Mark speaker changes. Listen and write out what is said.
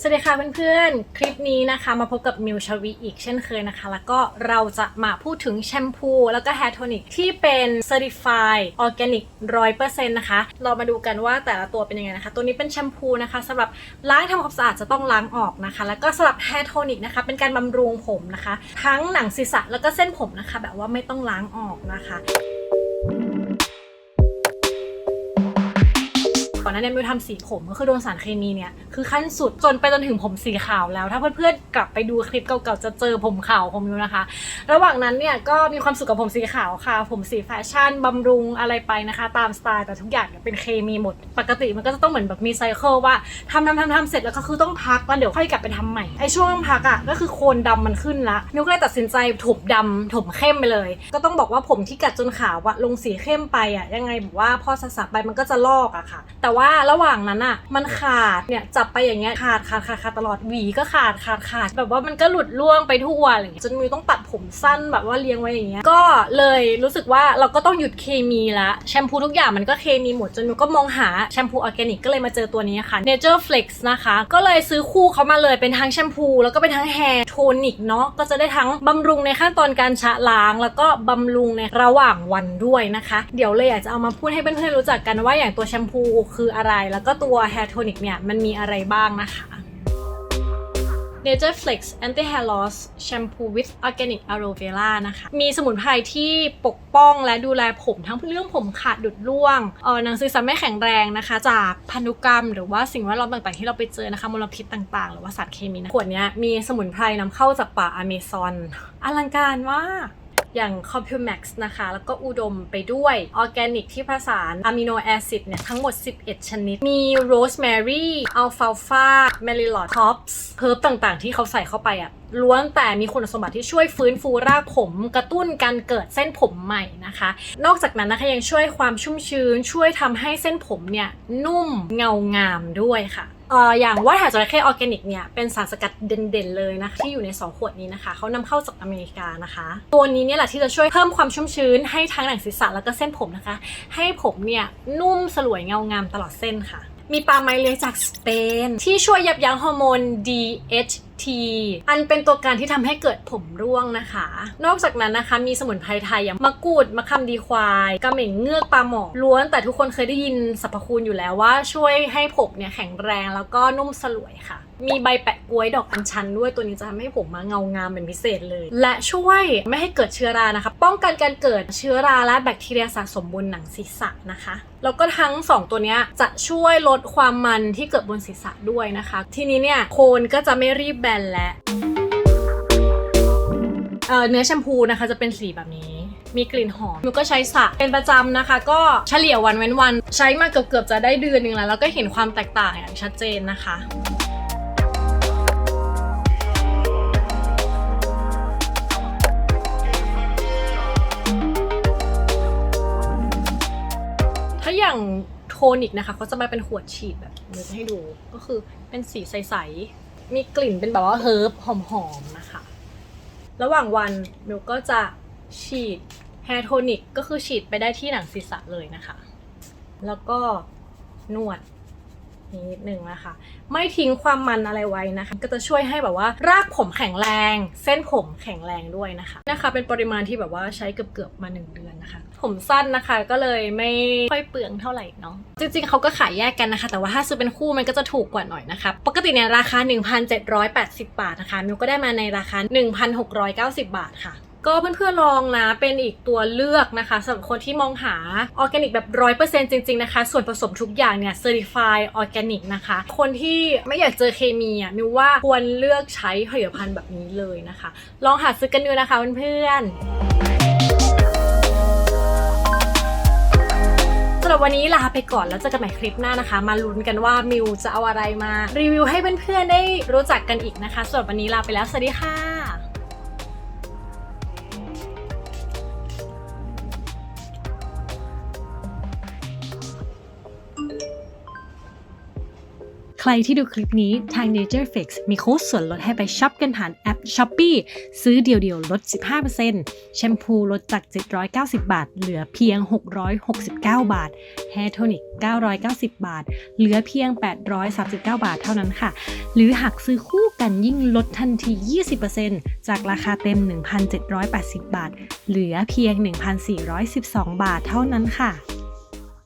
Speaker 1: สวัสดีค่ะเพื่อนๆ คลิปนี้นะคะมาพบกับมิวชวีอีกเช่นเคยนะคะ แล้วก็เราจะมาพูดถึงแชมพู แล้วก็แฮร์โทนิกที่เป็น Certified Organic 100%นะคะ เรามาดูกันว่าแต่ละตัวเป็นยังไงนะคะ ตัวนี้เป็นแชมพูนะคะสำหรับล้างทำความสะอาดจะต้องล้างออกนะคะ แล้วก็สำหรับแฮร์โทนิกนะคะเป็นการบำรุงผมนะคะ ทั้งหนังศีรษะแล้วก็เส้นผมนะคะ แบบว่าไม่ต้องล้างออกนะคะ ก่อนหน้านี้มิวทำสีผมก็คือโดนสารเคมีเนี่ยคือขั้นสุดจนไปจนถึงผมสีขาวแล้ว ถ้าเพื่อนๆกลับไปดูคลิปเก่าๆจะเจอผมขาวของมิวนะคะ ระหว่างนั้นเนี่ยก็มีความสุขกับผมสีขาวค่ะ ผมสีแฟชั่นบำรุงอะไรไปนะคะ ตามสไตล์แต่ทุกอย่างเป็นเคมีหมด ปกติมันก็จะต้องเหมือนแบบมีไซเคิลว่าทำทำทำทำเสร็จแล้วก็คือต้องพักแล้วเดี๋ยวค่อยกลับไปทำใหม่ไอ้ช่วงพักอะก็คือโคนดำมันขึ้นละมิวก็เลยตัดสินใจถมดำถมเข้มไปเลย ก็ต้องบอกว่าผมที่กัดจนขาวอะลงสีเข้มไปอะยังไงแบบว่าพอสะๆไปมันก็จะลอกอะค่ะ แต่ว่าระหว่างนั้นอะมันขาดเนี่ยจับไปอย่างเงี้ยขาดขาดขาดขาดตลอดหวีก็ขาดขาดขาดแบบว่ามันก็หลุดร่วงไปทั่วอะไรอย่างเงี้ยจนมิวต้องตัดผมสั้นแบบว่าเลี้ยงไว้อย่างเงี้ยก็เลยรู้สึกว่าเราก็ต้องหยุดเคมีละแชมพูทุกอย่างมันก็เคมีหมดจนมิวก็มองหาแชมพูออร์แกนิกก็เลยมาเจอตัวนี้ค่ะ Nature Flex นะคะ ก็เลยซื้อคู่เขามาเลยเป็นทั้งแชมพู แล้วก็เป็นทั้งแฮร์โทนิกเนาะก็จะได้ทั้งบำรุงในขั้นตอนการชะล้าง แล้วก็บำรุงในระหว่างวันด้วยนะคะ เดี๋ยวเลยอยากจะเอามาพูดให้เพื่อนๆรู้จักกันว่าอย่างตัวแชมพูคืออะไร แล้วก็ตัวแฮร์โทนิกเนี่ยมันมีอะไรบ้างนะคะ Nature Flex Anti Hair Loss Shampoo with Organic Aloe Vera นะคะ มีสมุนไพรที่ปกป้องและดูแลผมทั้งเรื่องผมขาดดุดร่วงเออหนังสือสารไม่แข็งแรงนะคะ จากพันธุกรรม หรือว่าสิ่งแวดล้อมต่างๆ ที่เราไปเจอนะคะมลพิษต่างๆ หรือว่าสารเคมีนะขวดนี้มีสมุนไพรนำเข้าจากป่าอเมซอนอลังการมาก อย่าง c o m p u m a x นะคะ แล้วก็อุดมไปด้วยออร์แกนิกที่ผสานอะมิโนแอซิดเนี่ย ทั้งหมด 11 ชนิด มีโรสแมรี่อัลฟาฟาเมลิลอดท็อปส์เพิร์บต่างๆ ที่เขาใส่เข้าไปอะล้วนแต่มีคุณสมบัติที่ช่วยฟื้นฟูรากผม กระตุ้นการเกิดเส้นผมใหม่นะคะ นอกจากนั้นนะคะยังช่วยความชุ่มชื้น ช่วยทำให้เส้นผมเนี่ยนุ่มเงางามด้วยค่ะ เอ่ออย่างว่านหายจระเข้ออร์แกนิกเนี่ยเป็นสารสกัดเด่นๆเลยนะคะที่อยู่ใน 2 ขวดนี้นะคะเขานำเข้าจากอเมริกานะคะ ตัวนี้เนี่ยแหละที่จะช่วยเพิ่มความชุ่มชื้นให้ทั้งหนังศีรษะแล้วก็เส้นผมนะคะ ให้ผมเนี่ยนุ่มสลวยเงางามตลอดเส้นค่ะ มีปลาไมเลยจากสเปน ที่ช่วยยับยั้งฮอร์โมน DHT อันเป็นตัวการที่ทำให้เกิดผมร่วงนะคะ นอกจากนั้นนะคะมีสมุนไพรไทยอย่างมะกรูดมะขามดีควายกระเหม่งเงือกปลาหมอล้วน แต่ทุกคนเคยได้ยินสรรพคุณอยู่แล้วว่าช่วยให้ผมเนี่ยแข็งแรงแล้วก็นุ่มสลวยค่ะ มีใบแปะกล้วยดอกอัญชันด้วยตัวนี้จะทำให้ผมมาเงางามเป็นพิเศษเลย และช่วยไม่ให้เกิดเชื้อรานะคะ ป้องกันการเกิดเชื้อราและแบคทีเรียสะสมบนหนังศีรษะนะคะ แล้วก็ทั้ง 2 ตัวนี้จะช่วยลดความมันที่เกิดบนศีรษะด้วยนะคะ ทีนี้เนี่ยโคนก็จะไม่รีบแบนและเอ่อเนื้อแชมพูนะคะจะเป็นสีแบบนี้มีกลิ่นหอมมิวก็ใช้สระเป็นประจำนะคะ ก็เฉลี่ยวันเว้นวัน ใช้มาเกือบๆจะได้เดือนหนึงแล้ว แล้วก็เห็นความแตกต่างอย่างชัดเจนนะคะ อย่างโทนิกนะคะเขาจะมาเป็นขวดฉีดแบบนึกให้ดูก็คือเป็นสีใส ๆ มีกลิ่นเป็นแบบว่าเฮิร์บหอม ๆ นะคะ ระหว่างวันมิวก็จะฉีดแฮร์โทนิกก็คือฉีดไปได้ที่หนังศีรษะเลยนะคะ แล้วก็นวด นิดนึงนะคะ ไม่ทิ้งความมันอะไรไว้นะคะ ก็จะช่วยให้แบบว่ารากผมแข็งแรง เส้นผมแข็งแรงด้วยนะคะนะคะ เป็นปริมาณที่แบบว่าใช้เกือบๆมา 1 เดือนนะคะ ผมสั้นนะคะก็เลยไม่ค่อยเปลืองเท่าไหร่เนาะจริงๆเขาก็ขายแยกกันนะคะ แต่ว่าถ้าซื้อเป็นคู่มันก็จะถูกกว่าหน่อยนะคะปกติเนี่ยราคา 1,780 บาทนะคะมิวก็ได้มาในราคา 1,690 บาทค่ะ ก็เพื่อนๆลองนะเป็นอีกตัวเลือกนะคะสำหรับคนที่มองหาออร์แกนิกแบบร้อยเปอร์เซ็นต์จริงๆนะคะ ส่วนผสมทุกอย่างเนี่ยเซอร์ติฟายออร์แกนิกนะคะ คนที่ไม่อยากเจอเคมีอะมิวว่าควรเลือกใช้ผลิตภัณฑ์แบบนี้เลยนะคะ ลองหาซื้อกันดูนะคะเพื่อนๆสำหรับวันนี้ลาไปก่อนแล้วเจอกันใหม่คลิปหน้านะคะ มาลุ้นกันว่ามิวจะเอาอะไรมา รีวิวให้เพื่อนๆได้รู้จักกันอีกนะคะสำหรับวันนี้ลาไปแล้วสวัสดีค่ะ รที่ดูคลิปนี้ทาง Nature Fix มีโค้ดส่วนลดให้ไปช็อปกันผ่านแอป Shopee ซื้อเดียวๆ ลด 15%แชมพูลดจาก 790 บาท เหลือเพียง 669 บาท Hair Tonic 990 บาท เหลือเพียง 839 บาทเท่านั้นค่ะ หรือหากซื้อคู่กันยิ่งลดทันที 20%จากราคาเต็ม 1,780 บาท เหลือเพียง 1,412 บาทเท่านั้นค่ะ